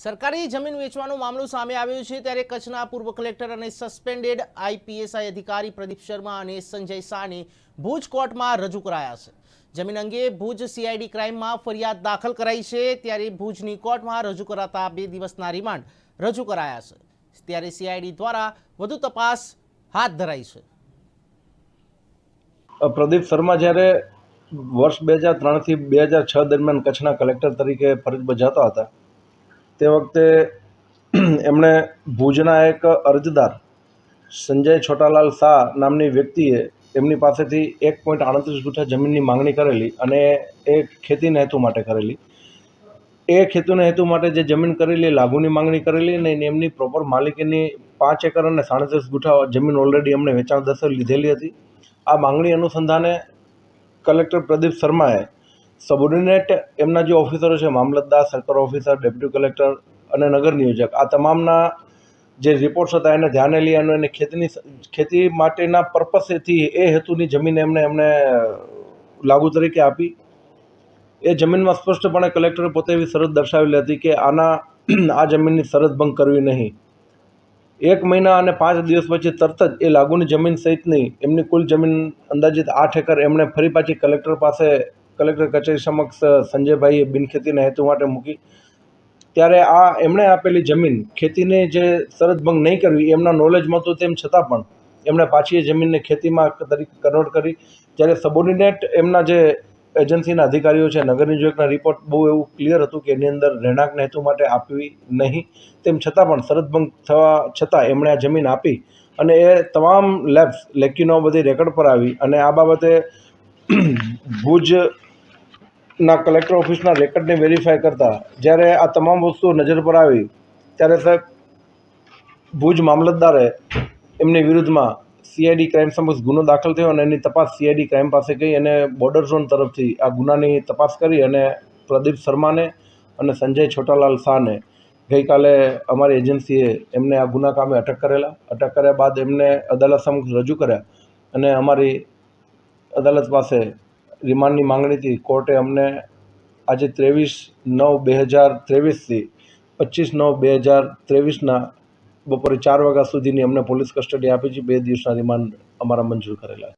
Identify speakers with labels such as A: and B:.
A: સરકારી જમીન વેચવાનો મામલો સામે આવ્યો છે ત્યારે કચ્છના પૂર્વ કલેક્ટર અને સસ્પેન્ડેડ આઈપીએસઆઈ અધિકારી પ્રદીપ શર્મા અને સંજય શાહને ભુજ કોર્ટમાં રજૂ કરાયા છે. જમીન અંગે ભુજ સીઆઈડી ક્રાઇમમાં ફરિયાદ દાખલ કરાઈ છે ત્યારે ભુજની કોર્ટમાં રજૂ કરાતા બે દિવસના રિમાન્ડ રજૂ કરાયા છે. ત્યારે સીઆઈડી દ્વારા વધુ તપાસ હાથ ધરાઈ છે.
B: પ્રદીપ શર્મા, જ્યારે વર્ષ બે હજાર ત્રણથી બે હજાર છ દરમિયાન કચ્છના કલેક્ટર તરીકે ફરજ બજાવતા હતા તે વખતે એમણે ભુજના એક અરજદાર, સંજય છોટાલાલ શાહ નામની વ્યક્તિએ એમની પાસેથી એક પોઈન્ટ આડત્રીસ ગુઠા જમીનની માંગણી કરેલી અને એ ખેતીના હેતુ માટે કરેલી. એ ખેતીના હેતુ માટે જે જમીન કરેલી લાગુની માંગણી કરેલી અને એમની પ્રોપર માલિકીની પાંચ એકર અને સાડત્રીસ ગુઠા જમીન ઓલરેડી એમણે વેચાણ દસે લીધેલી હતી. આ માંગણી અનુસંધાને કલેક્ટર પ્રદીપ શર્માએ સબોર્ડિનેટ એમના જે ઓફિસરો છે, મામલતદાર સર્કલ ઓફિસર ડેપ્યુટી કલેક્ટર અને નગર નિયોજક, આ તમામના જે રિપોર્ટ્સ હતા, એને ધ્યાને લઈ અને એને ખેતીની ખેતી માટેના પર્પસેથી એ હેતુની જમીન એમને એમને લાગુ તરીકે આપી. એ જમીનમાં સ્પષ્ટપણે કલેક્ટરે પોતે એવી શરત દર્શાવેલી હતી કે આના, આ જમીનની શરત ભંગ કરવી નહીં. એક મહિના અને પાંચ દિવસ પછી તરત જ એ લાગુની જમીન સહિતની એમની કુલ જમીન અંદાજિત આઠ એકર એમણે ફરી પાછી કલેક્ટર પાસે કલેક્ટર કચેરી સમક્ષ સંજયભાઈએ બિનખેતીના હેતુ માટે મૂકી. ત્યારે આ એમણે આપેલી જમીન, ખેતીને જે શરત ભંગ નહીં કરવી, એમના નોલેજમાં હતું તેમ છતાં પણ એમણે પાછી એ જમીનને ખેતીમાં તરીકે કન્વર્ટ કરી. જ્યારે સબોર્ડિનેટ એમના જે એજન્સીના અધિકારીઓ છે નગર નિયોજકના રિપોર્ટ બહુ એવું ક્લિયર હતું કે એની અંદર રહેણાંકના હેતુ માટે આપવી નહીં, તેમ છતાં પણ શરત ભંગ થવા છતાં એમણે આ જમીન આપી. અને એ તમામ લેબ્સ લેકિનો બધી રેકર્ડ પર આવી. અને આ બાબતે ભુજના કલેક્ટર ઓફિસના રેકર્ડને વેરીફાઈ કરતા, જ્યારે આ તમામ વસ્તુઓ નજર પર આવી, ત્યારે સાહેબ ભુજ મામલતદારે એમની વિરુદ્ધમાં સીઆઈડી ક્રાઇમ સમક્ષ ગુનો દાખલ થયો અને એની તપાસ સીઆઈડી ક્રાઇમ પાસે ગઈ અને બોર્ડર ઝોન તરફથી આ ગુનાની તપાસ કરી અને પ્રદીપ શર્માને અને સંજય છોટાલાલ શાહને ગઈકાલે અમારી એજન્સીએ એમને આ ગુના કામે અટક કરેલા. અટક કર્યા બાદ એમને અદાલત સમક્ષ રજૂ કર્યા અને અમારી અદાલત પાસે રિમાન્ડની માંગણીથી કોર્ટે અમને આજે ત્રેવીસ નવ બે હજાર ત્રેવીસથી પચીસ નવ બે હજાર ત્રેવીસના બપોરે ચાર વાગ્યા સુધીની અમને પોલીસ કસ્ટડી આપી છે. બે દિવસના રિમાન્ડ અમારા મંજૂર કરેલા